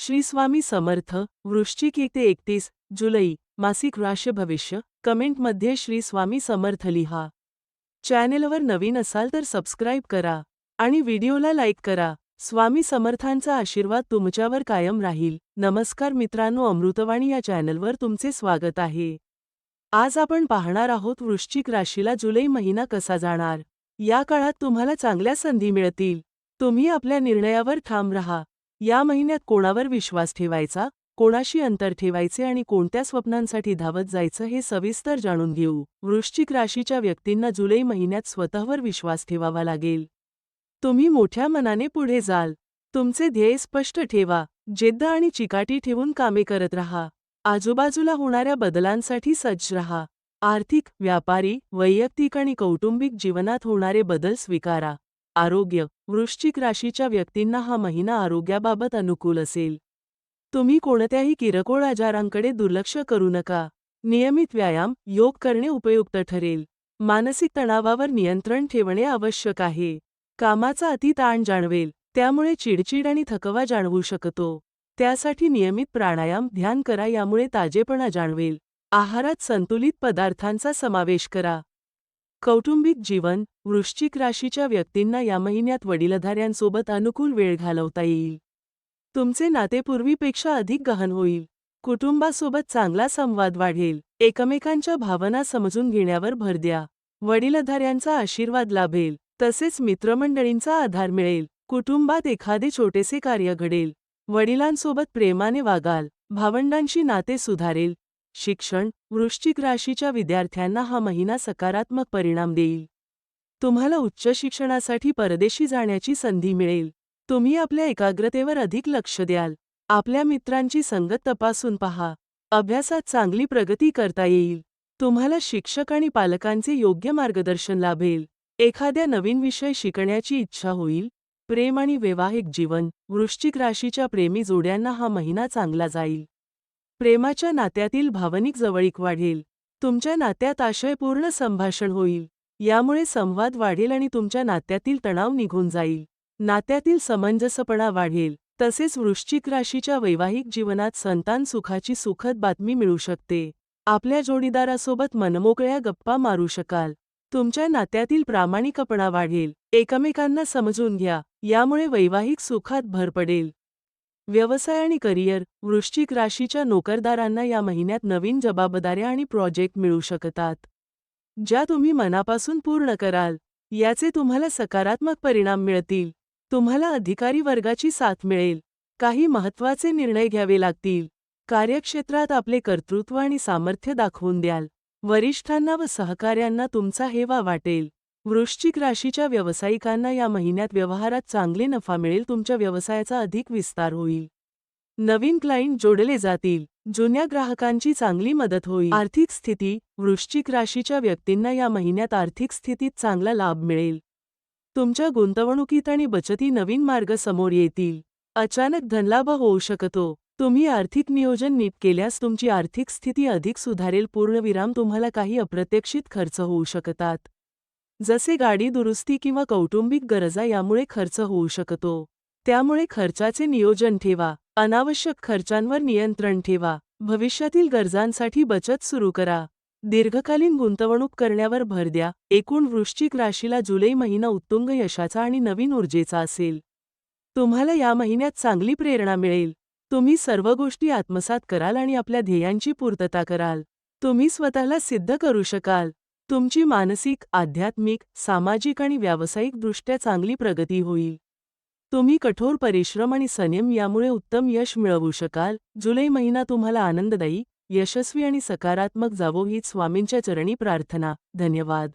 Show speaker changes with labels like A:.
A: श्री स्वामी समर्थ वृश्चिक एक ते एकतीस जुलै मासिक राश्य भविष्य कमेंटमध्ये श्री स्वामी समर्थ लिहा. चॅनेलवर नवीन असाल तर सबस्क्राईब करा आणि व्हिडिओला लाईक करा. स्वामी समर्थांचा आशीर्वाद तुमच्यावर कायम राहील. नमस्कार मित्रांनो अमृतवाणी या चॅनलवर तुमचे स्वागत आहे. आज आपण पाहणार आहोत वृश्चिक राशीला जुलै महिना कसा जाणार? या काळात तुम्हाला चांगल्या संधी मिळतील. तुम्ही आपल्या निर्णयावर ठाम राहा. या महिन्यात कोणावर विश्वास ठेवायचा कोणाशी अंतर ठेवायचे आणि कोणत्या स्वप्नांसाठी धावत जायचं हे सविस्तर जाणून घेऊ. वृश्चिक राशीच्या व्यक्तींना जुलै महिन्यात स्वतःवर विश्वास ठेवावा लागेल. तुम्ही मोठ्या मनाने पुढे जाल. तुमचे ध्येय स्पष्ट ठेवा. जिद्द आणि चिकाटी ठेवून कामे करत राहा. आजूबाजूला होणाऱ्या बदलांसाठी सज्ज रहा. आर्थिक व्यापारी वैयक्तिक आणि कौटुंबिक जीवनात होणारे बदल स्वीकारा. आरोग्य वृश्चिक राशीच्या व्यक्तींना हा महिना आरोग्याबाबत अनुकूल असेल. तुम्ही कोणत्याही किरकोळ आजारांकडे दुर्लक्ष करू नका. नियमित व्यायाम योग करणे उपयुक्त ठरेल. मानसिक तणावावर नियंत्रण ठेवणे आवश्यक आहे. कामाचा अतिताण जाणवेल त्यामुळे चिडचिड आणि थकवा जाणवू शकतो. त्यासाठी नियमित प्राणायाम ध्यान करा यामुळे ताजेपणा जाणवेल. आहारात संतुलित पदार्थांचा समावेश करा. कौटुंबिक जीवन वृश्चिक राशीच्या व्यक्तींना या महिन्यात वडीलधाऱ्यांसोबत अनुकूल वेळ घालवता येईल. तुमचे नाते पूर्वीपेक्षा अधिक गहन होईल. कुटुंबासोबत चांगला संवाद वाढेल. एकमेकांच्या भावना समजून घेण्यावर भर द्या. वडीलधाऱ्यांचा आशीर्वाद लाभेल. तसेच मित्रमंडळींचा आधार मिळेल. कुटुंबात एखादे छोटेसे कार्य घडेल. वडिलांसोबत प्रेमाने वागाल. भावंडांशी नाते सुधारेल. शिक्षण वृश्चिक राशीच्या विद्यार्थ्यांना हा महिना सकारात्मक परिणाम देईल. तुम्हाला उच्च शिक्षणासाठी परदेशी जाण्याची संधी मिळेल. तुम्ही आपल्या एकाग्रतेवर अधिक लक्ष द्याल. आपल्या मित्रांची संगत तपासून पहा. अभ्यासात चांगली प्रगती करता येईल. तुम्हाला शिक्षक आणि पालकांचे योग्य मार्गदर्शन लाभेल. एखाद्या नवीन विषय शिकण्याची इच्छा होईल. प्रेम आणि वैवाहिक जीवन वृश्चिक राशीच्या प्रेमी जोड्यांना हा महिना चांगला जाईल. प्रेमाच्या नात्यातील भावनिक जवळीक वाढेल. तुमच्या नात्यात आशयपूर्ण संभाषण होईल. यामुळे संवाद वाढेल आणि तुमच्या नात्यातील तणाव निघून जाईल. नात्यातील समंजसपणा वाढेल. तसेच वृश्चिक राशीच्या वैवाहिक जीवनात संतान सुखाची सुखद बातमी मिळू शकते. आपल्या जोडीदारासोबत मनमोकळ्या गप्पा मारू शकाल. तुमच्या नात्यातील प्रामाणिकपणा वाढेल. एकमेकांना समजून घ्या. यामुळे वैवाहिक सुखात भर पडेल. व्यवसाय आणि करिअर वृश्चिक राशीच्या नोकरदारांना या महिन्यात नवीन जबाबदाऱ्या आणि प्रोजेक्ट मिळू शकतात. ज्या तुम्ही मनापासून पूर्ण कराल याचे तुम्हाला सकारात्मक परिणाम मिळतील. तुम्हाला अधिकारी वर्गाची साथ मिळेल. काही महत्त्वाचे निर्णय घ्यावे लागतील. कार्यक्षेत्रात आपले कर्तृत्व आणि सामर्थ्य दाखवून द्याल. वरिष्ठांना व सहकाऱ्यांना तुमचा हेवा वाटेल. वृश्चिक राशीच्या व्यावसायिकांना या महिन्यात व्यवहारात चांगले नफा मिळेल तुमच्या व्यवसायाचा अधिक विस्तार होईल. नवीन क्लायंट जोडले जातील जुन्या ग्राहकांची चांगली मदत होईल. आर्थिक स्थिती वृश्चिक राशीच्या व्यक्तींना या महिन्यात आर्थिक स्थितीत चांगला लाभ मिळेल. तुमच्या गुंतवणुकीत आणि बचती नवीन मार्ग समोर येतील. अचानक धनलाभ होऊ शकतो. तुम्ही आर्थिक नियोजन नीट केल्यास तुमची आर्थिक स्थिती अधिक सुधारेल. पूर्णविराम तुम्हाला काही अप्रत्यक्षित खर्च होऊ शकतात. जसे गाडी दुरुस्ती किंवा कौटुंबिक गरजा यामुळे खर्च होऊ शकतो त्यामुळे खर्चाचे नियोजन ठेवा अनावश्यक खर्चांवर नियंत्रण ठेवा भविष्यातील गरजांसाठी बचत सुरू करा. दीर्घकालीन गुंतवणूक करण्यावर भर द्या. एकूण वृश्चिक राशीला जुलै महिना उत्तुंग यशाचा आणि नवीन ऊर्जेचा असेल. तुम्हाला या महिन्यात चांगली प्रेरणा मिळेल. तुम्ही सर्व गोष्टी आत्मसात कराल आणि आपल्या ध्येयांची पूर्तता कराल. तुम्ही स्वतःला सिद्ध करू शकाल. तुमची मानसिक आध्यात्मिक सामाजिक आणि व्यावसायिकदृष्ट्या चांगली प्रगती होईल. तुम्ही कठोर परिश्रम आणि संयम यामुळे उत्तम यश मिळवू शकाल. जुलै महिना तुम्हाला आनंददायी यशस्वी आणि सकारात्मक जावो हीच स्वामींच्या चरणी प्रार्थना. धन्यवाद.